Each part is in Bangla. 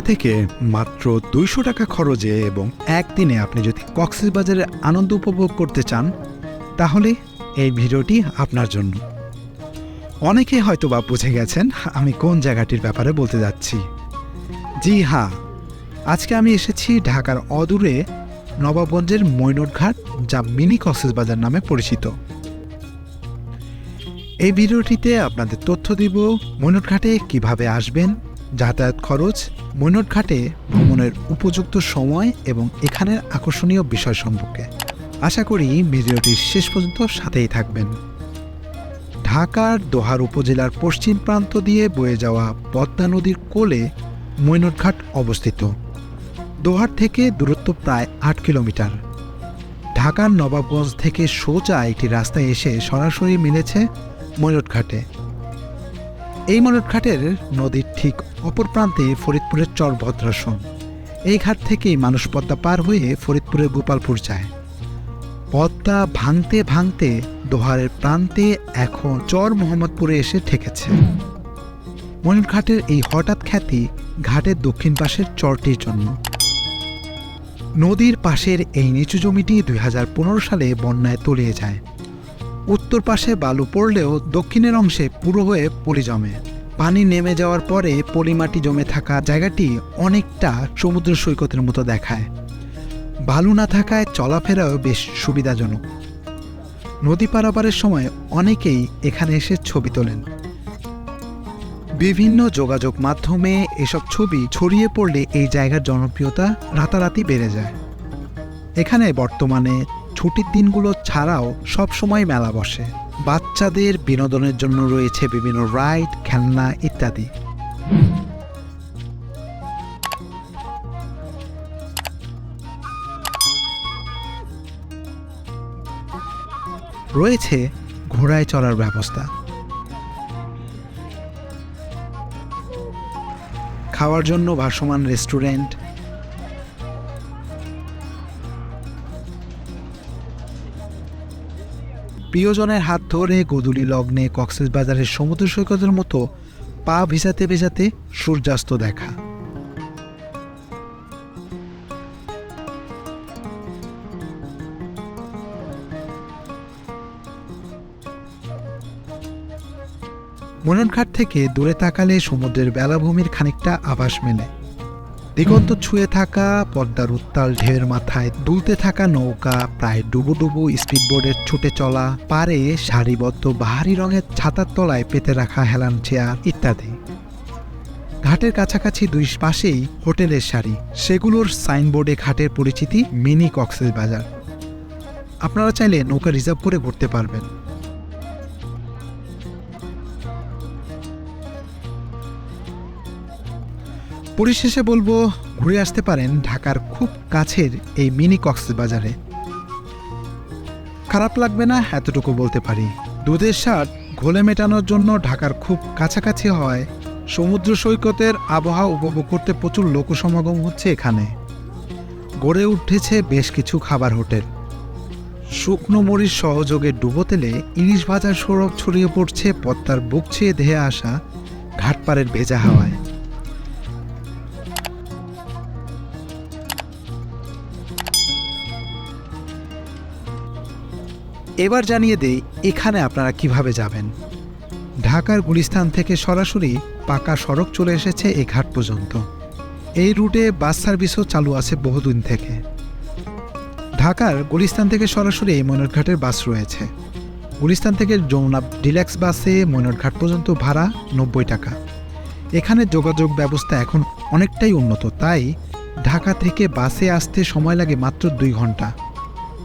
থেকে মাত্র দুইশো টাকা খরচে এবং একদিনে আপনি যদি কক্সবাজারের আনন্দ উপভোগ করতে চান, তাহলে এই ভিডিওটি আপনার জন্য। অনেকে হয়তো বা বুঝে গেছেন আমি কোন জায়গাটির ব্যাপারে বলতে যাচ্ছি। জি হ্যাঁ আজকে আমি এসেছি ঢাকার অদূরে নবাবগঞ্জের মৈনটঘাট যা মিনি কক্সবাজার নামে পরিচিত। এই ভিডিওটিতে আপনাদের তথ্য দিব মৈনটঘাটে কীভাবে আসবেন যাতায়াত খরচ মৈনটঘাটে ভ্রমণের উপযুক্ত সময় এবং এখানের আকর্ষণীয় বিষয় সম্পর্কে। আশা করি ভিডিওটির শেষ পর্যন্ত সাথেই থাকবেন। ঢাকার দোহার উপজেলার পশ্চিম প্রান্ত দিয়ে বয়ে যাওয়া পদ্মা নদীর কোলে মৈনটঘাট অবস্থিত। দোহার থেকে দূরত্ব প্রায় আট কিলোমিটার। ঢাকার নবাবগঞ্জ থেকে সোজা একটি রাস্তায় এসে সরাসরি মিলেছে ময়ূরঘাটে এই ময়ূরঘাটের নদীর ঠিক অপর প্রান্তে ফরিদপুরের চর ভদ্রাসন এই ঘাট থেকেই মানুষ পদ্মা পার হয়ে ফরিদপুরের গোপালপুর যায়। পদ্মা ভাঙতে ভাঙতে দোহারের প্রান্তে এখন চর মোহাম্মদপুরে এসে ঠেকেছে। ময়ূরঘাটের এই হঠাৎ খ্যাতি ঘাটের দক্ষিণ পাশের চরটির জন্য। নদীর পাশের এই নিচু জমিটি দুই হাজার পনেরো সালে বন্যায় তলিয়ে যায়। উত্তর পাশে বালু পড়লেও দক্ষিণের অংশে পুরো হয়ে পলি জমে। পানি নেমে যাওয়ার পরে পলিমাটি জমে থাকা জায়গাটি অনেকটা সমুদ্র সৈকতের মতো দেখায়। বালু না থাকায় চলাফেরাও বেশ সুবিধাজনক। নদী পারাপারের সময় অনেকেই এখানে এসে ছবি তোলেন। বিভিন্ন যোগাযোগ মাধ্যমে এসব ছবি ছড়িয়ে পড়লে এই জায়গার জনপ্রিয়তা রাতারাতি বেড়ে যায়। এখানে বর্তমানে ছুটির দিনগুলো ছাড়াও সব সময় মেলা বসে। বাচ্চাদের বিনোদনের জন্য রয়েছে বিভিন্ন রাইড, খেলনা ইত্যাদি। রয়েছে ঘোড়ায় চড়ার ব্যবস্থা। খাওয়ার জন্য ভাসমান রেস্টুরেন্ট প্রিয়জনের হাত ধরে গোধূলি লগ্নে কক্সেস বাজারের সমুদ্র সৈকতের মতো পা ভিজাতে ভেজাতে সূর্যাস্ত দেখা। মননঘাট থেকে দূরে তাকালে সমুদ্রের বেলাভূমির খানিকটা আভাস মেলে। দিগন্ত ছুঁয়ে থাকা পদ্মার উত্তাল ঢেউয়ের মাথায় দুলতে থাকা নৌকা প্রায় ডুবু ডুবু স্পিডবোর্ডের ছুটে চলা, পারে সারিবদ্ধ বাহারি রঙের ছাতার তলায় পেতে রাখা হেলান চেয়ার ইত্যাদি। ঘাটের কাছাকাছি দুই পাশেই হোটেলের সারি। সেগুলোর সাইনবোর্ডে ঘাটের পরিচিতি মিনি কক্সেস বাজার। আপনারা চাইলে নৌকা রিজার্ভ করে ঘুরতে পারবেন। পরিশেষে বলব, ঘুরে আসতে পারেন ঢাকার খুব কাছের এই মিনি কক্সবাজারে। খারাপ লাগবে না, এতটুকু বলতে পারি। দুধের স্বাদ ঘোলে মেটানোর জন্য ঢাকার খুব কাছাকাছি হয়। সমুদ্র সৈকতের আবহাওয়া উপভোগ করতে প্রচুর লোক সমাগম হচ্ছে এখানে। গড়ে উঠেছে বেশ কিছু খাবার হোটেল। শুকনো মরিচ সহযোগে ডুবোতেলে ইলিশ ভাজার সৌরভ ছড়িয়ে পড়ছে, পদ্মার বুক ছেয়ে ধেয়ে আসা ঘাটপাড়ের ভেজা হাওয়ায়। এবার জানিয়ে দেই এখানে আপনারা কীভাবে যাবেন। ঢাকার গুলিস্থান থেকে সরাসরি পাকা সড়ক চলে এসেছে এই ঘাট পর্যন্ত। এই রুটে বাস সার্ভিসও চালু আছে বহুদিন থেকে। ঢাকার গুলিস্তান থেকে সরাসরি এই ময়নটঘাটের বাস রয়েছে। গুলিস্তান থেকে যমুনা ডিল্যাক্স বাসে ময়নটঘাট পর্যন্ত ভাড়া নব্বই টাকা। এখানে যোগাযোগ ব্যবস্থা এখন অনেকটাই উন্নত, তাই ঢাকা থেকে বাসে আসতে সময় লাগে মাত্র দুই ঘণ্টা।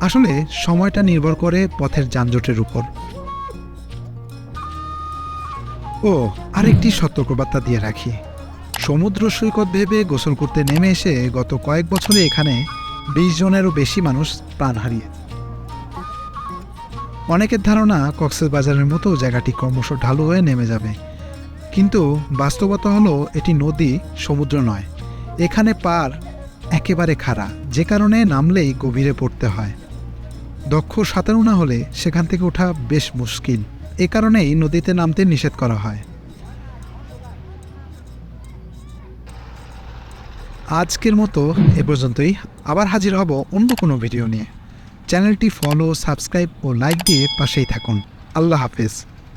আসলে সময়টা নির্ভর করে পথের যানজটের উপর। ও, আরেকটি সতর্কবার্তা দিয়ে রাখি। সমুদ্র সৈকত ভেবে গোসল করতে নেমে এসে গত কয়েক বছরে এখানে বিশ জনেরও বেশি মানুষ প্রাণ হারিয়ে। অনেকের ধারণা কক্সবাজারের মতো জায়গাটি ক্রমশ ঢালু হয়ে নেমে যাবে। কিন্তু বাস্তবতা হলো এটি নদী, সমুদ্র নয়। এখানে পার একেবারে খাড়া, যে কারণে নামলেই গভীরে পড়তে হয়। দক্ষ সাঁতারু না হলে সেখান থেকে ওঠা বেশ মুশকিল। এ কারণেই নদীতে নামতে নিষেধ করা হয়। আজকের মতো এ পর্যন্তই। আবার হাজির হব অন্য কোনো ভিডিও নিয়ে। চ্যানেলটি ফলো, সাবস্ক্রাইব ও লাইক দিয়ে পাশেই থাকুন। আল্লাহ হাফেজ।